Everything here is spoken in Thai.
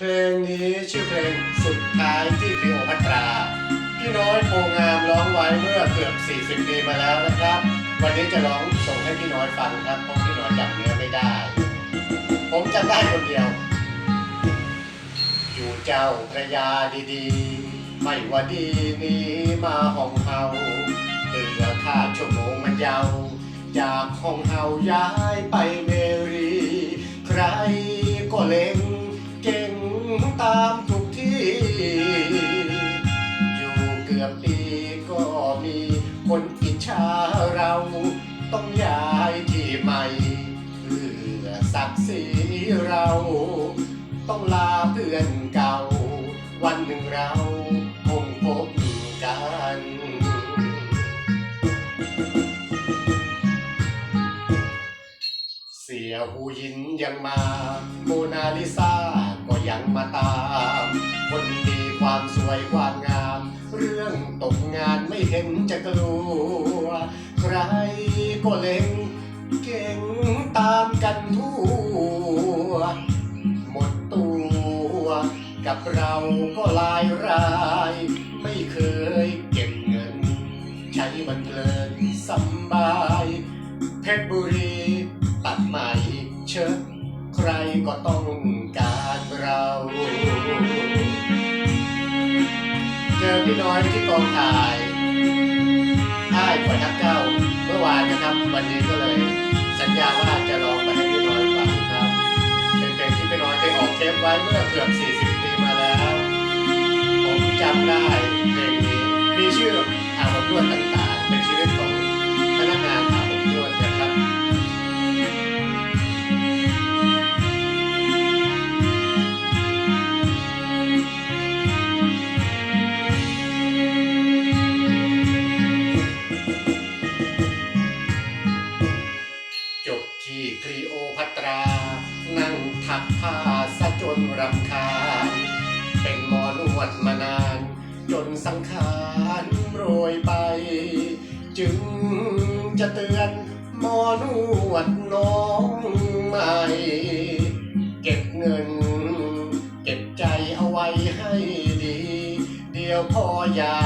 เพลงนี้ชื่อเพลงสุดท้ายที่คลีโอพัตรา พี่น้อยโพงามร้องไว้เมื่อเกือบ 40 ปีมาแล้วนะครับ วันนี้จะร้องส่งให้พี่น้อยฟังครับเพราะพี่น้อยจำเนื้อไม่ได้ ผมจำได้คนเดียว อยู่เจ้าพระยาดีๆ ไม่ว่าดีนี้มาห้องเฮาเดือค่าชั่วโมงมันยาวจากห้องเฮาย้ายไปเมรี ใครก็เล็ง คนอิจฉาเราต้องย้ายที่ใหม่เพื่อศักดิ์ศรีเรา ต้องลาเพื่อนเก่า วันหนึ่งเราคงพบกันเสียหูยินยังมา โมนาลิซาก็ยังมาตาม คนดี ความสวยความงาม เรื่องตกงานไม่เห็นจะกลัว ใครก็เล็งเก่งตามกันทั่ว หมดตัวกับเราก็ลายราย ไม่เคยเก็บเงิน ใช้มันเพลินสบาย เพชรบุรีตัดใหม่เชิญใครก็ต้องการเรา อพี่น้อยที่กองถ่ายค่ายปล่อยทักเก้าเมื่อวานนะครับ วันนี้ก็เลยสัญญาว่าจะร้องไปให้พี่น้อยฟังครับ เป็นเพลงที่พี่น้อยเคยออกเทปไว้เมื่อเกือบสี่ นั่งถักผ้าซะจนรำคาญเป็นหมอนวดมานาน จนสังขารโรยไป จึงจะเตือนหมอนวดน้องใหม่ เก็บเงิน เก็บใจเอาไว้ให้ดี เดี๋ยวพอยามแก่